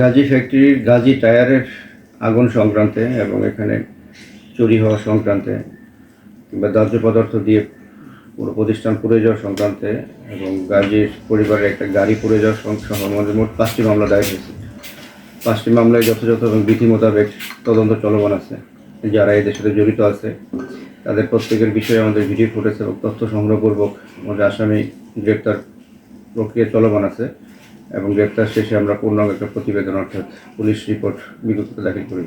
গাজী ফ্যাক্টরির গাজী টায়ারের আগুন সংক্রান্তে এবং এখানে চুরি হওয়া সংক্রান্তে কিংবা দাহ্য পদার্থ দিয়ে পুরো প্রতিষ্ঠান পুড়ে যাওয়া সংক্রান্তে এবং গাজীর পরিবারের একটা গাড়ি পুড়ে যাওয়ার সহ মোট পাঁচটি মামলা দায়ের হয়েছে। পাঁচটি মামলায় যথাযথ এবং বিধি মোতাবেক তদন্ত চলমান আছে। যারা এদের সাথে জড়িত আছে, তাদের প্রত্যেকের বিষয়ে আমাদের ভিডিও ফুটেজ এবং তথ্য সংগ্রহপূর্বক আমাদের আসামি গ্রেপ্তার প্রক্রিয়া চলমান আছে। এবং গ্রেপ্তার শেষে আমরা পূর্ণাঙ্গ একটা প্রতিবেদন অর্থাৎ পুলিশ রিপোর্ট বিগত দাখিল করি।